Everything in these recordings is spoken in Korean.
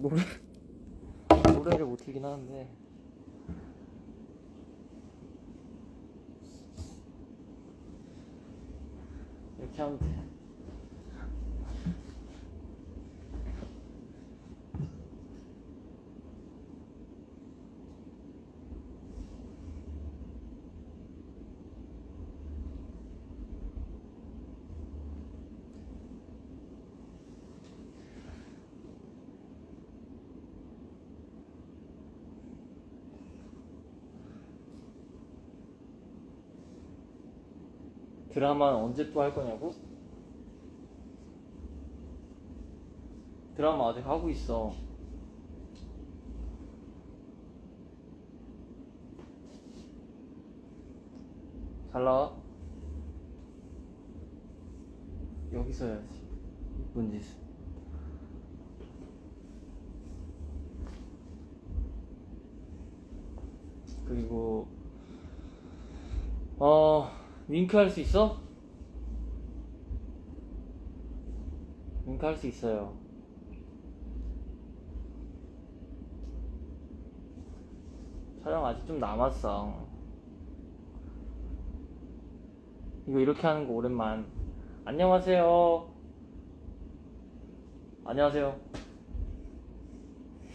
노래 노래를 못 틀긴 하는데 이렇게 하면 돼. 드라마는 언제 또 할 거냐고? 드라마 아직 하고 있어. 잘 나와? 여기서 해야지. 이쁜 짓. 그리고 어 윙크 할 수 있어? 윙크 할 수 있어요. 촬영 아직 좀 남았어. 이거 이렇게 하는 거 오랜만. 안녕하세요. 안녕하세요.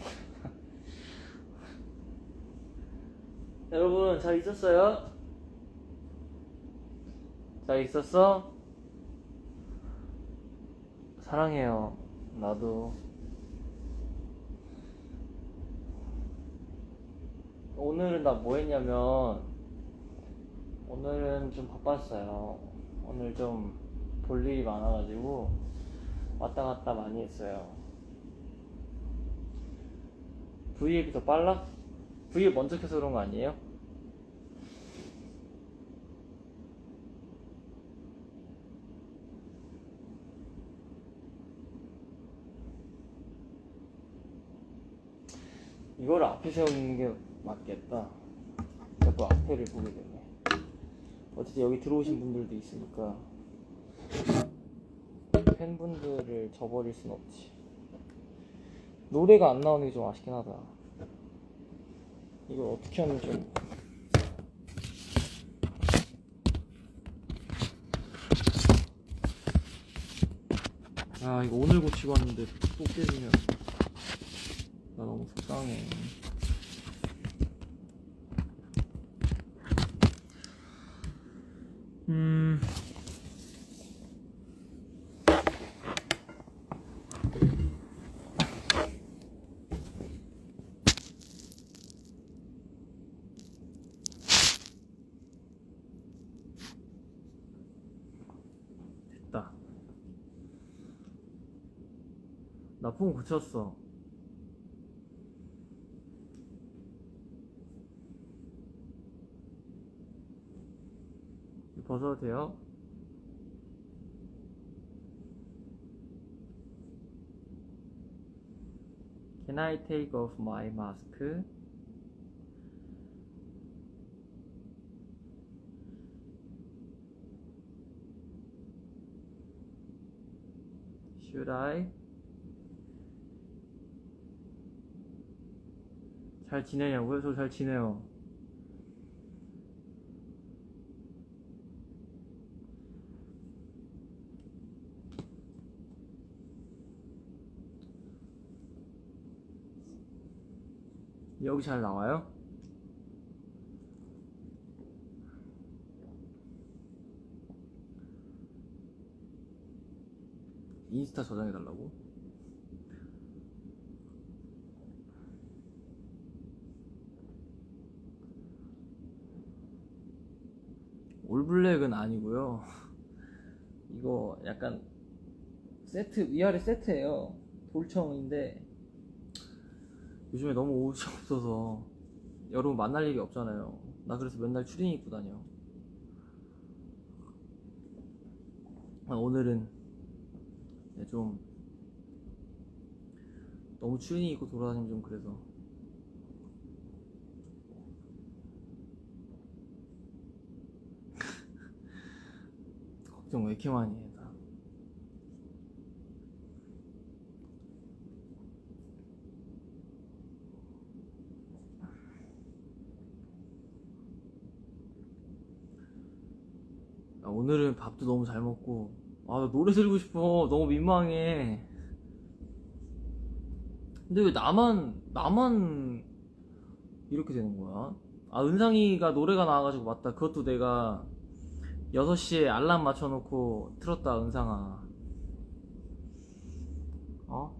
여러분 잘 있었어요? 잘 있었어? 사랑해요. 나도. 오늘은 나 뭐 했냐면, 오늘은 좀 바빴어요. 오늘 좀 볼 일이 많아가지고, 왔다 갔다 많이 했어요. V앱이 더 빨라? V앱 먼저 켜서 그런 거 아니에요? 이걸 앞에 세우는 게 맞겠다. 자꾸 앞에를 보게 되네. 어쨌든 여기 들어오신 분들도 있으니까 팬분들을 저버릴 순 없지. 노래가 안 나오는 게 좀 아쉽긴 하다. 이걸 어떻게 하면 좀. 아, 이거 오늘 고치고 왔는데 또 깨지면. 속상해. 음. 됐다. 나폰 고쳤어. 벗어도 돼요? Can I take off my mask? Should I? 잘 지내냐고요? 저 잘 지내요. 여기 잘 나와요? 인스타 저장해 달라고? 올블랙은 아니고요. 이거 약간 세트 위아래 세트예요. 돌청인데 요즘에 너무 옷이 없어서 여러분 만날 일이 없잖아요. 나 그래서 맨날 추리닝 입고 다녀. 아, 오늘은 네, 좀 너무 추리닝 입고 돌아다니면 좀 그래서 걱정 왜 이렇게 많이 해? 나. 오늘은 밥도 너무 잘 먹고. 아나 노래 들고 싶어. 너무 민망해. 근데 왜 나만 나만 이렇게 되는 거야? 아 은상이가 노래가 나와가지고 맞다. 그것도 내가 6시에 알람 맞춰놓고 틀었다 은상아. 어?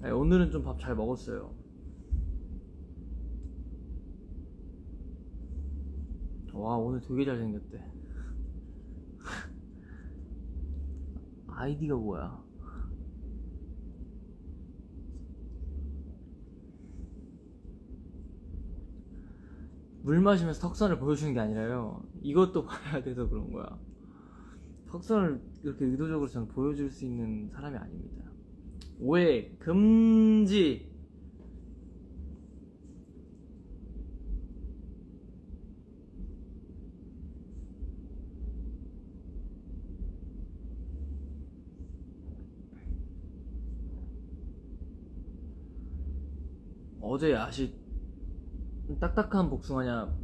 네, 오늘은 좀 밥 잘 먹었어요 와 오늘 되게 잘생겼대. 아이디가 뭐야? 물 마시면서 턱선을 보여주는 게 아니라요. 이것도 봐야 돼서 그런 거야. 턱선을 이렇게 의도적으로 저는 보여줄 수 있는 사람이 아닙니다. 오해 금지 어제 야식 딱딱한 복숭아냐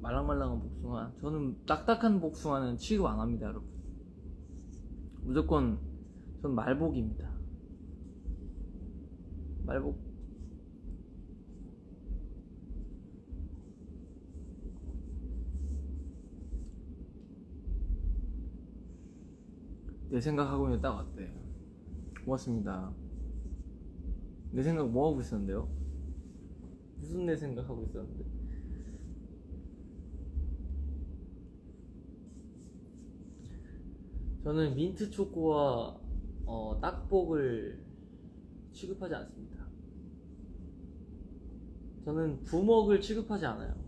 말랑말랑한 복숭아? 저는 딱딱한 복숭아는 취급 안 합니다 여러분. 무조건 전 말복입니다. 말복. 내 생각하고 있는 딱 어때? 고맙습니다. 내 생각 뭐 하고 있었는데요? 무슨 내 생각하고 있었는데 저는 민트 초코와 어, 딱복을 취급하지 않습니다. 저는 부먹을 취급하지 않아요.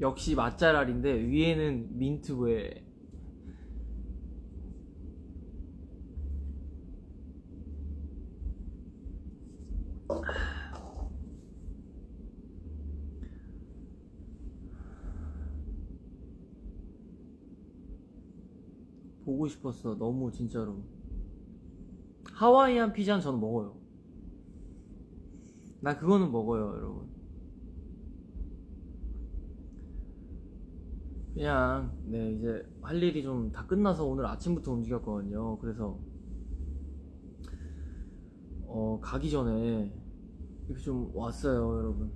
역시 맛잘알인데 위에는 민트왜 보고 싶었어 너무 진짜로. 하와이안 피자는 저는 먹어요. 나 그거는 먹어요 여러분 그냥 네 이제 할 일이 좀 다 끝나서 오늘 아침부터 움직였거든요. 그래서 어 가기 전에 이렇게 좀 왔어요, 여러분.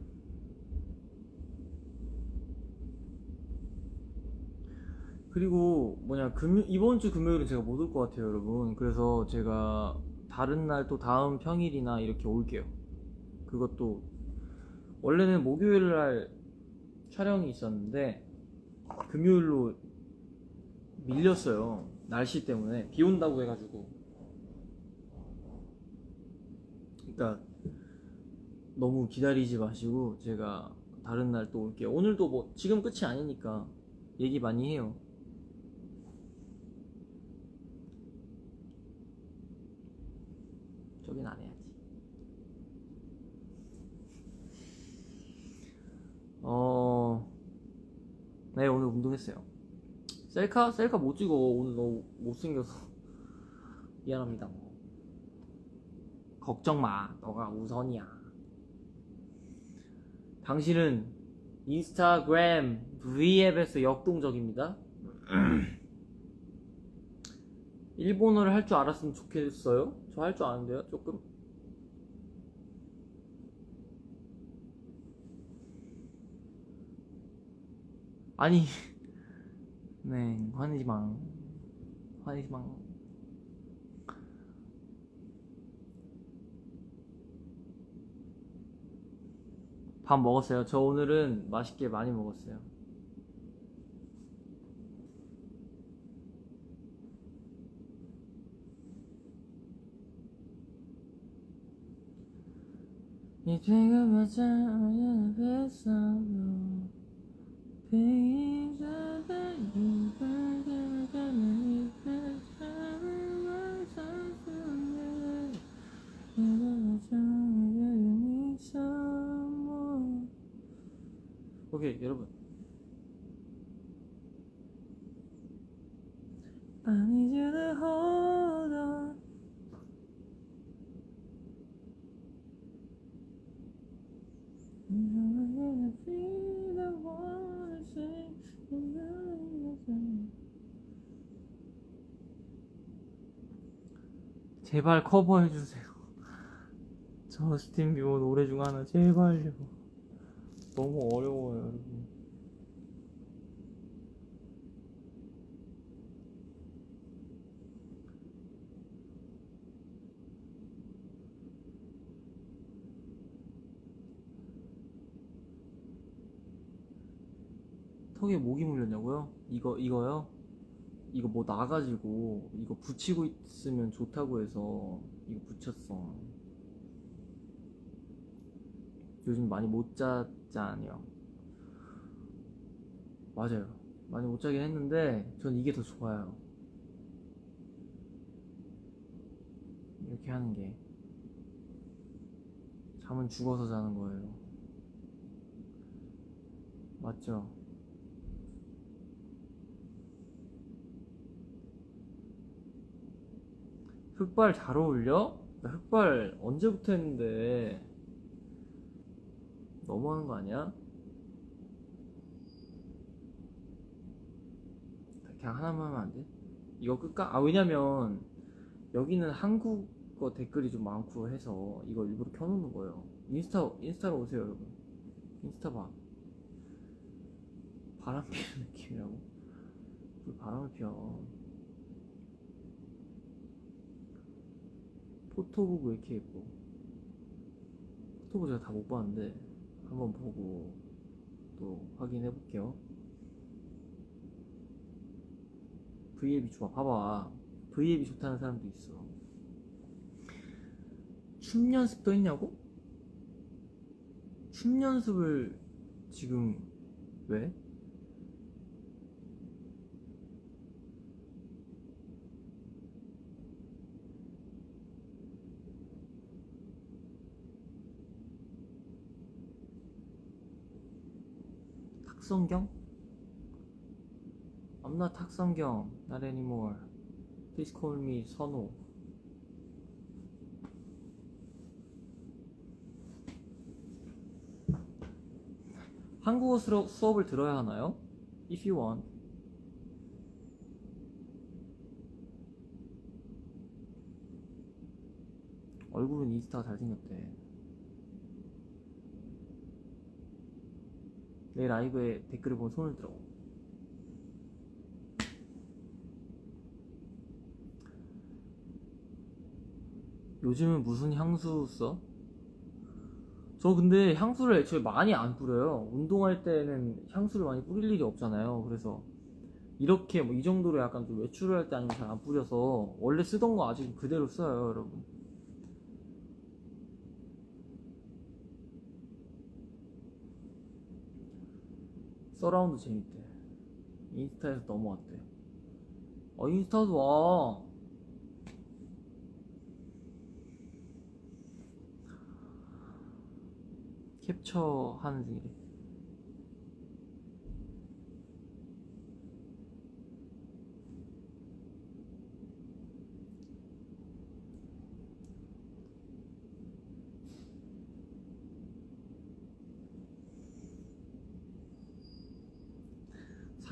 그리고 뭐냐 금요 이번 주 금요일은 제가 못 올 것 같아요, 여러분. 그래서 제가 다른 날 또 다음 평일이나 이렇게 올게요. 그것도 원래는 목요일 날 촬영이 있었는데 금요일로 밀렸어요. 날씨 때문에 비 온다고 해가지고. 그러니까 너무 기다리지 마시고 제가 다른 날 또 올게요. 오늘도 뭐 지금 끝이 아니니까 얘기 많이 해요. 저긴 안 해야지. 어. 네 오늘 운동했어요. 셀카? 셀카 못 찍어. 오늘 너무 못생겨서. 미안합니다. 걱정 마. 너가 우선이야. 당신은 인스타그램 V앱에서 역동적입니다. 일본어를 할 줄 알았으면 좋겠어요? 저 할 줄 아는데요 조금 아니. 네 화내지 마. 화내지 마. 밥 먹었어요. 저 오늘은 맛있게 많이 먹었어요. 이제가 맞아 어제는 뱃속으로 오케이 여러분 I need you to hold 제발 커버해주세요. 저스틴 비버 노래 중 하나 제발요. 너무 어려워요, 여러분. 턱에 모기 물렸냐고요? 이거 이거요? 이거 뭐 나가지고 이거 붙이고 있으면 좋다고 해서 이거 붙였어. 요즘 많이 못 잤잖아요. 맞아요. 많이 못 자긴 했는데 전 이게 더 좋아요. 이렇게 하는 게 잠은 죽어서 자는 거예요. 맞죠? 흑발 잘 어울려? 나 흑발 언제부터 했는데 너무하는 거 아니야? 그냥 하나만 하면 안 돼? 이거 끌까? 아 왜냐면 여기는 한국어 댓글이 좀 많고 해서 이거 일부러 켜놓는 거예요 인스타 인스타로 오세요 여러분 인스타 봐 바람 피는 느낌이라고 왜 바람을 피워 포토북 왜 이렇게 예뻐? 포토북 제가 다 못 봤는데 한번 보고 또 확인해 볼게요. V앱이 좋아. 봐봐. V앱이 좋다는 사람도 있어. 춤 연습도 했냐고? 춤 연습을 지금 왜? 탁성경? I'm not 탁성경, not anymore. Please call me 선호. 한국어 수업- 수업을 들어야 하나요? If you want. 얼굴은 인스타가 잘생겼대. 내 라이브에 댓글을 보면 손을 들어. 요즘은 무슨 향수 써? 저 근데 향수를 애초에 많이 안 뿌려요. 운동할 때는 향수를 많이 뿌릴 일이 없잖아요. 그래서 이렇게 뭐 이 정도로 약간 좀 외출을 할 때 아니면 잘 안 뿌려서 원래 쓰던 거 아직 그대로 써요, 여러분. 서라운드 재밌대. 인스타에서 넘어왔대. 어, 인스타도 와. 캡처 하는 중이래.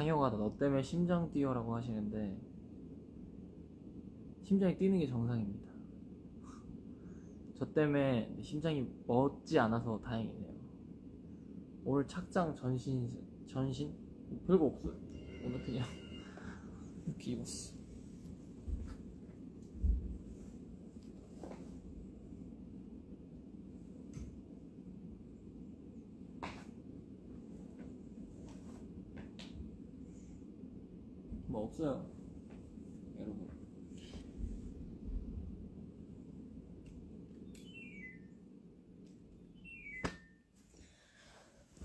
상혁아 너 때문에 심장 뛰어라고 하시는데 심장이 뛰는 게 정상입니다. 저 때문에 심장이 멎지 않아서 다행이네요. 오늘 착장 전신 전신 별거 없어요. 오늘 그냥 이렇게 입었어. 뭐 없어요, 여러분.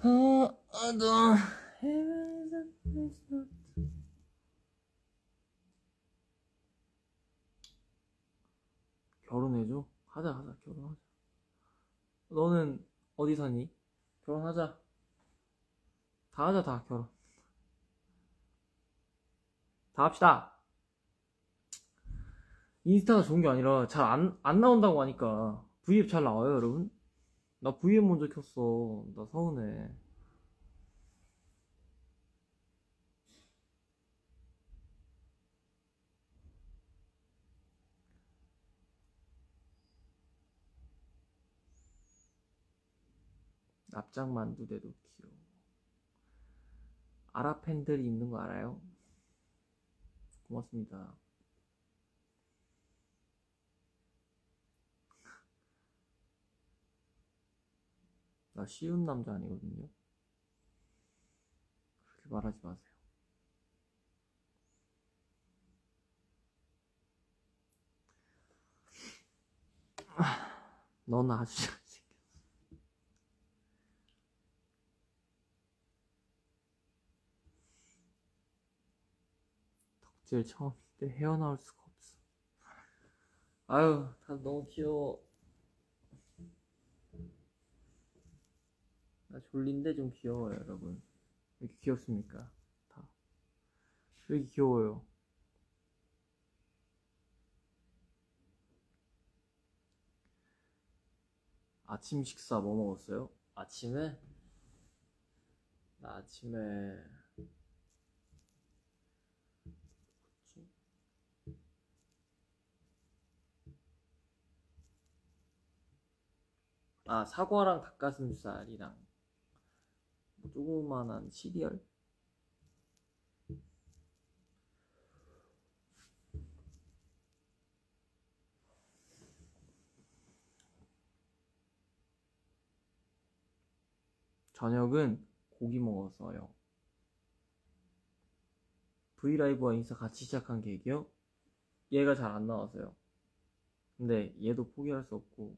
아, 아, 너. 결혼해줘? 하자, 하자, 결혼하자. 너는 어디 사니? 결혼하자. 다 하자 다 결혼 다 합시다 인스타가 좋은 게 아니라 잘 안 안 나온다고 하니까 V앱 잘 나와요 여러분? 나 V앱 먼저 켰어 나 서운해 납작만두대도 귀여워 아랍 팬들이 있는 거 알아요? 고맙습니다. 나 쉬운 남자 아니거든요. 그렇게 말하지 마세요. 넌 아주 덕질 처음인데 헤어나올 수가 없어. 아유 다 너무 귀여워. 나 졸린데 좀 귀여워요 여러분. 왜 이렇게 귀엽습니까? 다. 왜 이렇게 귀여워요? 아침 식사 뭐 먹었어요? 아침에? 나 아침에 아 사과랑 닭가슴살이랑 뭐 조그만한 시리얼? 저녁은 고기 먹었어요. 브이라이브와 인스타 같이 시작한 계기요? 얘가 잘 안 나와서요. 근데 얘도 포기할 수 없고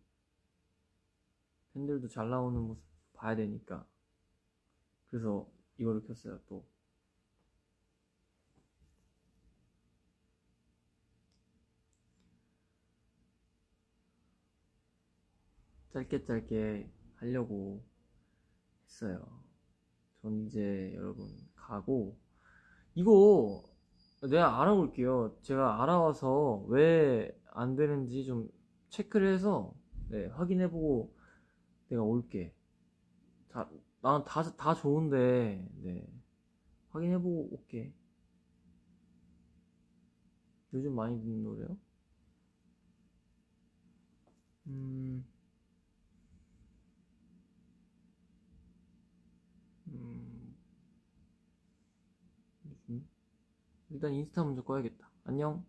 팬들도 잘 나오는 모습 봐야 되니까. 그래서 이거를 켰어요 또. 짧게 짧게 하려고 했어요. 전 이제 여러분 가고 이거 내가 알아볼게요. 제가 알아와서 왜 안 되는지 좀 체크를 해서 네, 확인해보고 내가 올게 다, 나는 다, 다 좋은데, 네. 확인해보고 올게. 요즘 많이 듣는 노래요? 음, 음? 일단 인스타 먼저 꺼야겠다. 안녕.